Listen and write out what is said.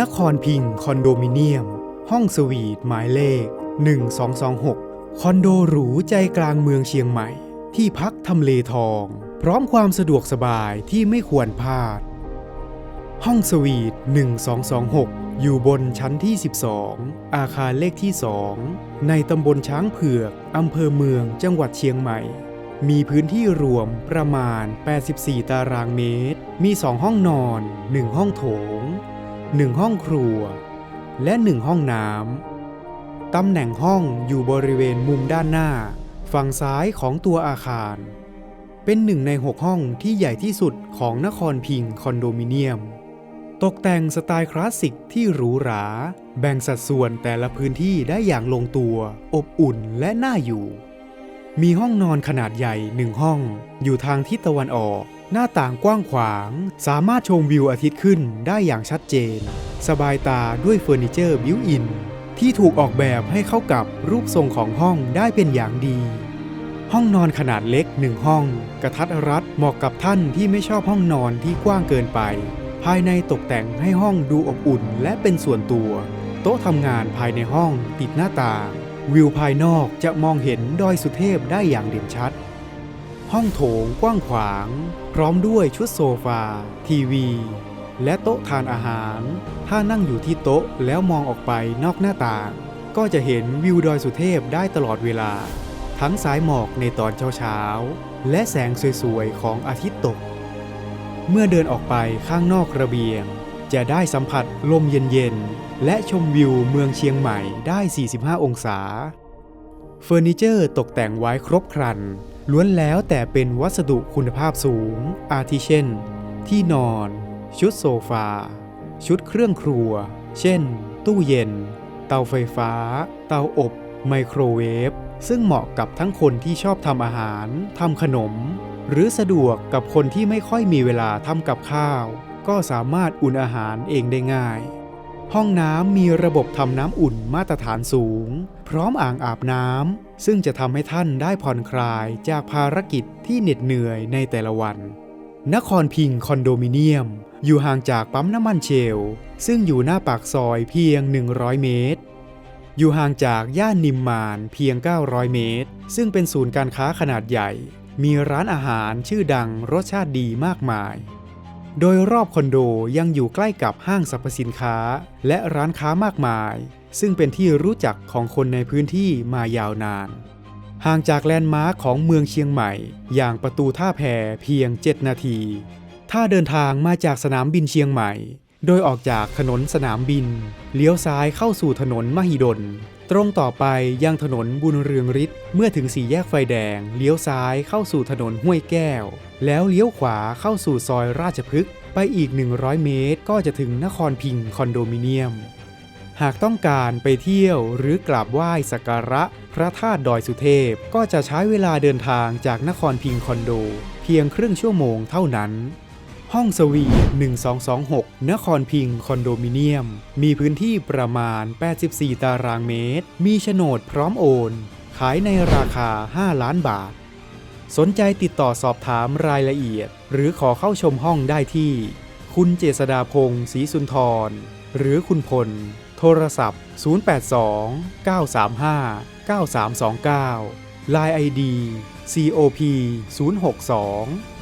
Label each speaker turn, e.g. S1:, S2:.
S1: นครพิงค์คอนโดมิเนียม ห้องสวีทหมายเลข 1226 คอนโดหรูใจกลางเมืองเชียงใหม่ ที่พักทำเลทอง พร้อมความสะดวกสบายที่ไม่ควรพลาด ห้องสวีท 1226 อยู่บนชั้นที่ 12 อาคารเลขที่ 2 ในตำบลช้างเผือกอำเภอเมืองจังหวัดเชียงใหม่ มีพื้นที่รวมประมาณ 84 ตารางเมตร มี 2 ห้องนอน 1 ห้องโถง 1ห้องครัว และ1ห้องน้ำ ตำแหน่งห้องอยู่บริเวณมุมด้านหน้า ฝั่งซ้ายของตัวอาคาร เป็นหนึ่งใน6ห้องที่ใหญ่ที่สุดของนครพิงค์คอนโดมิเนียม ตกแต่งสไตล์คลาสสิกที่หรูหรา แบ่งสัดส่วนแต่ละพื้นที่ได้อย่างลงตัว อบอุ่นและน่าอยู่ มีห้องนอนขนาดใหญ่หนึ่งห้องอยู่ทางทิศตะวันออก หน้าต่างกว้างขวาง สามารถชมวิวอาทิตย์ขึ้นได้อย่างชัดเจน สบายตาด้วยเฟอร์นิเจอร์บิวอิน ที่ถูกออกแบบให้เข้ากับรูปทรงของห้องได้เป็นอย่างดี ห้องนอนขนาดเล็กหนึ่งห้อง กระทัดรัดเหมาะกับท่านที่ไม่ชอบห้องนอนที่กว้างเกินไป ภายในตกแต่งให้ห้องดูอบอุ่นและเป็นส่วนตัว โต๊ะทำงานภายในห้องติดหน้าต่าง วิวภายนอกจะมองเห็นดอยสุเทพได้อย่างเด่นชัด ห้องโถงกว้างขวาง พร้อมด้วยชุดโซฟา ทีวี และโต๊ะทานอาหาร ถ้านั่งอยู่ที่โต๊ะแล้วมองออกไปนอกหน้าต่าง ก็จะเห็นวิวดอยสุเทพได้ตลอดเวลา ทั้งสายหมอกในตอนเช้าๆ และแสงสวยๆ ของอาทิตย์ตก เมื่อเดินออกไปข้างนอกระเบียง จะได้สัมผัสลมเย็นๆ และชมวิวเมืองเชียงใหม่ได้ 45 องศา เฟอร์นิเจอร์ตกแต่งไว้ครบครัน ล้วนแล้วแต่เป็นวัสดุคุณภาพสูง อาทิเช่น ที่นอน ชุดโซฟา ชุดเครื่องครัว เช่น ตู้เย็น เตาไฟฟ้า เตาอบ ไมโครเวฟ ซึ่งเหมาะกับทั้งคนที่ชอบทำอาหาร ทำขนม หรือสะดวกกับคนที่ไม่ค่อยมีเวลาทำกับข้าว ก็สามารถอุ่นอาหารเองได้ง่าย ห้องน้ำมีระบบทำน้ำอุ่นมาตรฐานสูง พร้อมอ่างอาบน้ำซึ่งจะทำให้ท่านได้ผ่อนคลายจากภารกิจที่เหน็ดเหนื่อยในแต่ละวัน นครพิงค์คอนโดมิเนียม อยู่ห่างจากปั๊มน้ำมันเชล ซึ่งอยู่หน้าปากซอยเพียง 100 เมตร อยู่ห่างจากย่านนิมมานเพียง 900 เมตร ซึ่งเป็นศูนย์การค้าขนาดใหญ่ มีร้านอาหารชื่อดังรสชาติดีมากมาย โดยรอบคอนโดยังอยู่ใกล้กับห้างสรรพสินค้า และร้านค้ามากมาย ซึ่งเป็นที่รู้จักของคนในพื้นที่มายาวนาน ห่างจากแลนด์มาร์คของเมืองเชียงใหม่ อย่างประตูท่าแพเพียง 7 นาที ถ้าเดินทางมาจากสนามบินเชียงใหม่ โดยออกจากถนนสนามบิน เลี้ยวซ้ายเข้าสู่ถนนมหิดล ตรงต่อไปยังถนนบุญเรืองฤทธิ์เมื่อถึงสี่แยกไฟแดง เลี้ยวซ้ายเข้าสู่ถนนห้วยแก้ว แล้วเลี้ยวขวาเข้าสู่ซอยราชพฤกษ์ไปอีก 100 เมตรก็จะถึงนครพิงค์คอนโดมิเนียม หากต้องการไปเที่ยวหรือกราบไหว้สักการะ พระธาตุดอยสุเทพก็จะใช้เวลาเดินทางจากนครพิงค์คอนโด เพียงครึ่งชั่วโมงเท่านั้น ห้องสวีท1226 นครพิงค์คอนโดมิเนียม มีพื้นที่ประมาณ 84 ตารางเมตร มีโฉนดพร้อมโอน ขายในราคา 5 ล้านบาท สนใจติดต่อสอบถามรายละเอียด หรือขอเข้าชมห้องได้ที่ คุณเจษดาพงศ์ศรีสุนทร หรือคุณพล โทรศัพท์ 082 935 9329 Line ID COP 062